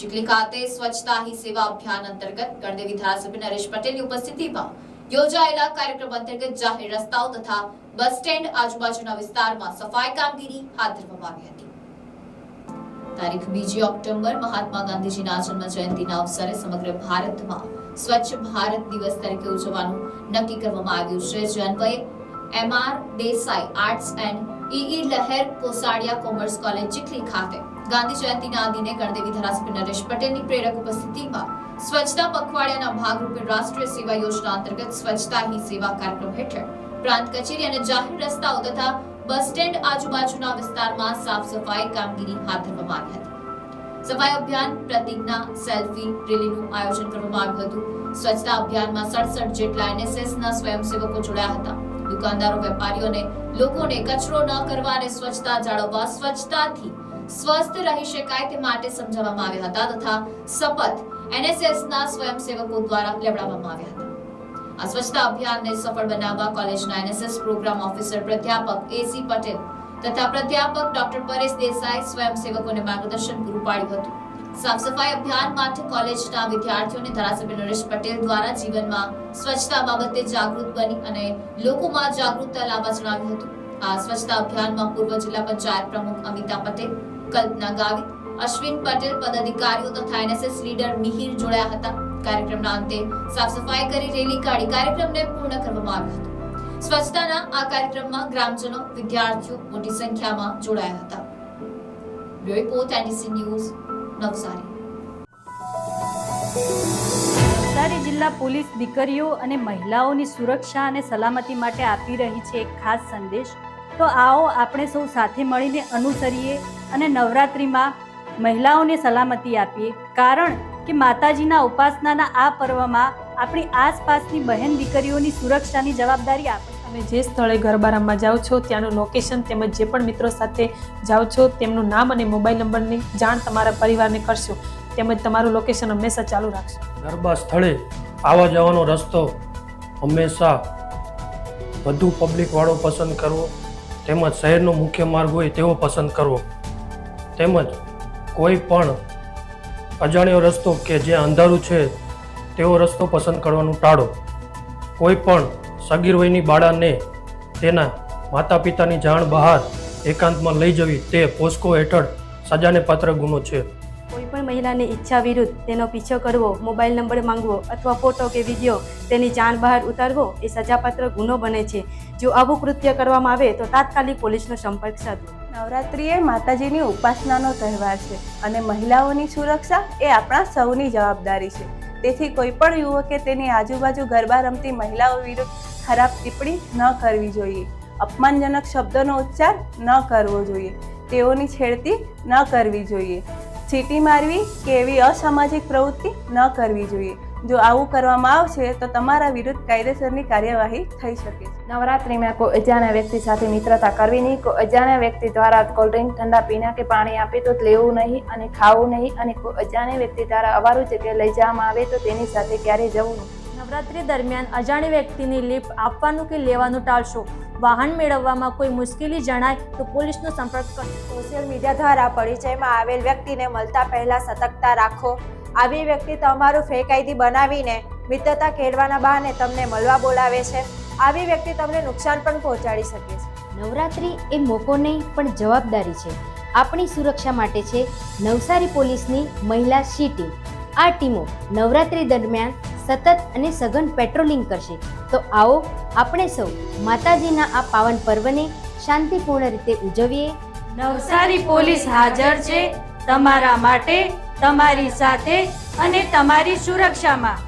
ચીખલી સ્વચ્છતા હી સેવા અભિયાન અંતર્ગત ગણદેવી ધારાસભ્ય નરેશ પટેલની ઉપસ્થિતિમાં યોજાયેલા કાર્યક્રમ અંતર્ગત જાહેર રસ્તાઓ તથા બસ સ્ટેન્ડ આજુબાજુના વિસ્તારમાં સફાઈ કામગીરી હાથ ધરવામાં આવી હતી. તારીખ બીજી ઓક્ટોબર મહાત્મા ગાંધીજીના જન્મ જયંતિના અવસરે સમગ્ર ભારતમાં સ્વચ્છ ભારત દિવસ તરીકે ઉજવવાનું નક્કી કરવામાં આવ્યું છે. જે અન્વયે એમઆર દેસાઈ આર્ટ્સ એન્ડ ઈઈ લહેર કોસાડિયા કોમર્સ કોલેજ ચીખલી ખાતે. ગાંધી જયંતિના દિને ગણદેવી ધારાસભ્ય નરેશ પટેલની પ્રેરક ઉપસ્થિતિમાં સ્વચ્છતા પખવાડિયાના ભાગરૂપે રાષ્ટ્રીય સેવા યોજના અંતર્ગત સ્વચ્છતા હી સેવા કાર્યક્રમ હેઠળ પ્રાંત કચેરી અને જાહેર રસ્તાઓ તથા બસ સ્ટેન્ડ આજુબાજુના વિસ્તારમાં સાફ સફાઈ કામગીરી હાથ ધરવામાં આવી હતી. સફાઈ અભિયાન, પ્રતિજ્ઞા, સેલ્ફી, રેલીનું આયોજન કરવામાં આવ્યું હતું. સ્વચ્છતા અભિયાનમાં સડસઠ જેટલા એનએસએસના સ્વયંસેવકો જોડાયા હતા. દુકાનદારો, વેપારીઓને લોકોને કચરો ન કરવા અને સ્વચ્છતા જાળવવા, સ્વચ્છતાથી સ્વસ્થ રહી શકાય તે માટે સમજાવવામાં આવ્યા હતા તથા શપથ એનએસએસના સ્વયંસેવકો દ્વારા લેવડાવવામાં આવ્યા હતા. આ સ્વચ્છતા અભિયાનને સફળ બનાવવા કોલેજના એનએસએસ પ્રોગ્રામ ઓફિસર પ્રાધ્યાપક એસી પટેલ તથા પ્રાધ્યાપક ડોક્ટર પરેશ દેસાઈ સ્વયંસેવકોને માર્ગદર્શન પૂરું પાડ્યું હતું. સાફ સફાઈ અભિયાન માટે કોલેજના વિદ્યાર્થીઓને ધારાસભ્ય નરેશ પટેલ દ્વારા જીવનમાં સ્વચ્છતા બાબતે જાગૃત બની અને લોકોમાં જાગૃતતા લાવવા જણાવ્યું હતું. આ સ્વચ્છતા અભિયાનમાં પૂર્વ જિલ્લા પંચાયત પ્રમુખ અમિતા પટેલ, કલ્પના ગાવિત, અશ્વિન પટેલ પદાધિકારીઓ તથા એનએસએસ લીડર મિહિર જોડાયા હતા. કાર્યક્રમના અંતે સાફ સફાઈ કરી રેલી કાઢી કાર્યક્રમને પૂર્ણ કરવામાં આવ્યો હતો. સ્વચ્છતાના આ કાર્યક્રમમાં ગ્રામજનો, વિદ્યાર્થીઓ મોટી સંખ્યામાં જોડાયા હતા. Report NDC news Navsari. Navsari જિલ્લા પોલીસ દીકરીઓ અને મહિલાઓની સુરક્ષા અને સલામતી માટે આપી રહી છે એક ખાસ સંદેશ. તો આવો આપણે સૌ સાથે મળીને અનુસરીએ અને નવરાત્રિમાં મહિલાઓને સલામતી આપીએ. કારણ કે માતાજીના ઉપાસનાના આ પર્વમાં આપણી આસપાસની બહેન દીકરીઓની સુરક્ષાની જવાબદારી આપણે તમે જે સ્થળે ગરબા રમવા જાઓ છો, ત્યાંનું લોકેશન તેમજ જે પણ મિત્રો સાથે જાઓ છો, તેમનું નામ અને મોબાઈલ નંબરની જાણ તમારા પરિવારને કરશો. તેમજ તમારું લોકેશન હંમેશા ચાલુ રાખશો. ગરબા સ્થળે આવવા જવાનો રસ્તો હંમેશા વધુ પબ્લિકવાળો પસંદ કરવો, તેમજ શહેરનો મુખ્ય માર્ગ હોય તેવો પસંદ કરવો. તેમજ કોઈ પણ અજાણ્યો રસ્તો કે જે અંધારું છે, તેવો રસ્તો પસંદ કરવાનું ટાળો. કોઈ પણ સગીર વયની બાળાને તેના માતા પિતાની જાણ બહાર એકાંતમાં લઈ જવી તે પોસ્કો હેઠળ સજાને પાત્ર ગુનો છે. કોઈ પણ મહિલાની ઈચ્છા વિરુદ્ધ તેનો પીછો કરવો મોબાઈલ નંબર માંગવો અથવા ફોટો કે વીડિયો તેની જાણ બહાર ઉતારવો એ સજાપાત્ર ગુનો બને છે. જો આવું કૃત્ય કરવામાં આવે તો તાત્કાલિક પોલીસનો સંપર્ક સાધવો. નવરાત્રિ એ માતાજીની ઉપાસનાનો તહેવાર છે અને મહિલાઓની સુરક્ષા એ આપણા સૌની જવાબદારી છે. તેથી કોઈ પણ યુવકે તેની આજુબાજુ ગરબા રમતી મહિલાઓ વિરુદ્ધ ખરાબ ટિપ્પણી ન કરવી જોઈએ. અપમાનજનક શબ્દોનો ઉચ્ચાર ન કરવો જોઈએ. તેઓની છેડતી ન કરવી જોઈએ. સીટી મારવી કે એવી અસામાજિક પ્રવૃત્તિ ન કરવી જોઈએ. જો આવું કરવામાં આવશે તો તમારા વિરુદ્ધ કાયદેસરની કાર્યવાહી થઈ શકે છે. નવરાત્રિમાં કોઈ અજાણ્યા વ્યક્તિ સાથે મિત્રતા કરવી નહીં. કોઈ અજાણ્યા વ્યક્તિ દ્વારા કોલ્ડ ડ્રિંક ઠંડા પીણા કે પાણી આપે તો લેવું નહીં અને ખાવું નહીં. અને કોઈ અજાણ્યા વ્યક્તિ દ્વારા અવારું જગ્યાએ લઈ જવામાં આવે તો તેની સાથે ક્યારેય જવું નહીં. નવરાત્રી દરમિયાન અજાણી વ્યક્તિની લિફ્ટ આપવાનું કે લેવાનું ટાળશો. વાહન મેળવવામાં કોઈ મુશ્કેલી જણાય તો પોલીસનો સંપર્ક કરો સોશિયલ મીડિયા દ્વારા પરિચયમાં આવેલ વ્યક્તિને મળતા પહેલા સતર્કતા રાખો. આવી વ્યક્તિ તમારું ફેક આઈડી બનાવીને મિત્રતા કેળવાના બહાને તમને મળવા બોલાવે છે. આવી વ્યક્તિ તમને નુકસાન પણ પહોંચાડી શકે છે. નવરાત્રિ એ મોકો નહીં પણ જવાબદારી છે. આપણી સુરક્ષા માટે છે નવસારી પોલીસની મહિલા સી ટીમ. આ ટીમો નવરાત્રિ દરમિયાન સતત અને સઘન પેટ્રોલિંગ કરશે. તો આવો આપણે સૌ માતાજીના આ પાવન પર્વને શાંતિપૂર્ણ રીતે ઉજવીએ. નવસારી પોલીસ હાજર છે તમારા માટે તમારી સાથે અને તમારી સુરક્ષામાં.